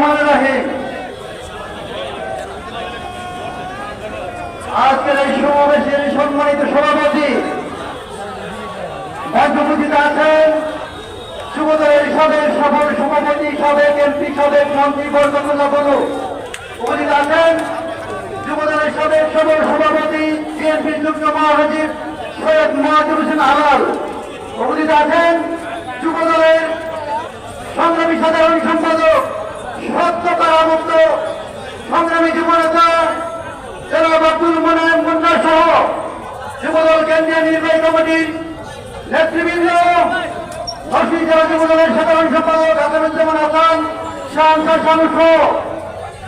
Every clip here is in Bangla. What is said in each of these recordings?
রহমান রাহিম। আজকের এই সমাবেশের সম্মানিত সভাপতি মধ্যপ্রতিতে আছেন। যুবদলের সাবেক সফল সভাপতি, সাবেক এমপি, সাবেক মন্ত্রী বর্গকুল্লা বলু উপস্থিত আছেন যুবদলের সাবেক সফল সভাপতি, বিএনপির যুগ্ম মহাসচিব সৈয়দ মহাজুর হোসেন আলাল উপস্থিত আছেন যুবদলের সংগ্রামী সাধারণ সম্পাদক মুক্ত সংগ্রামী যুবনেতা সহ যুবদল কেন্দ্রীয় নির্বাহী কমিটির নেতৃবৃন্দ জেলা যুবদলের সাধারণ সম্পাদক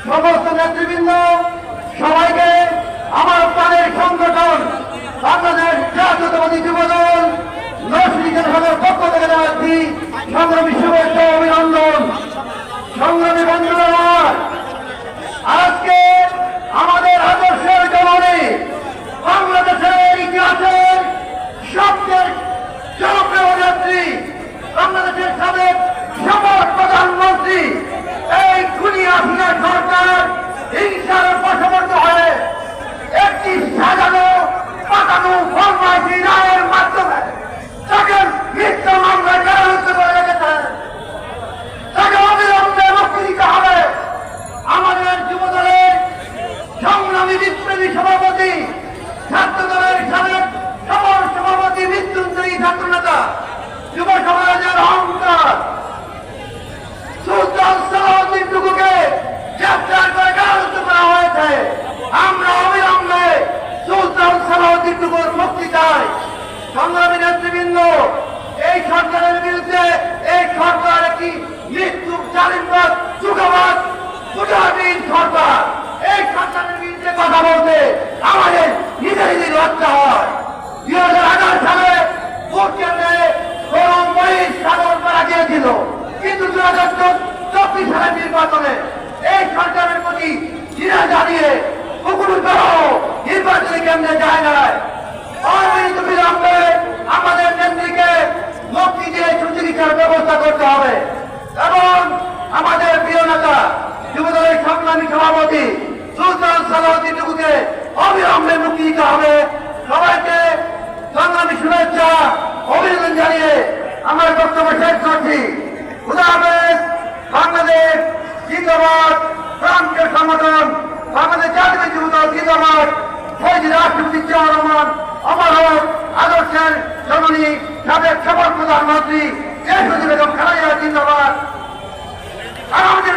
সমস্ত নেতৃবৃন্দ, সবাইকে আমার প্রাণের সংগঠন, বাংলাদেশ জাতীয়তাবাদী যুবদল নরসিংহের সদর পক্ষ থেকে জানাচ্ছি সংগ্রামী শুভেচ্ছা অভিনন্দন। God নির্বাচনে এই সরকারের প্রতি চিরা জানিয়ে কুকুর নির্বাচনী কেন্দ্রে যায় নাই অবিলম্ব বিলম্বে আমাদের নেত্রীকে মুক্তি দিয়ে সুচিকিৎসার ব্যবস্থা করতে হবে। এবং আমাদের প্রিয় নেতা, যুবদলের সংগ্রামী সভাপতি, সুলতান সালাউদ্দিন টুকুকে অবিলম্বে মুক্তি দিতে হবে। সবাইকে সংগ্রামী শুভেচ্ছা, অভিনন্দন জানিয়ে আমার বক্তব্য শেষ করছি। বাংলাদেশ জিন্দাবাদ ফ্রান্সের সংগঠন বাংলাদেশ জাতীয় যুবদল জিন্দাবাদ। শহীদ রাষ্ট্রপতি জিয়াউর রহমান, অমর হোক, আদর্শের জননী, সাবেক সফল প্রধানমন্ত্রী দেশপতি বেগম খালেদা জিন্দাবাদ। আমাদের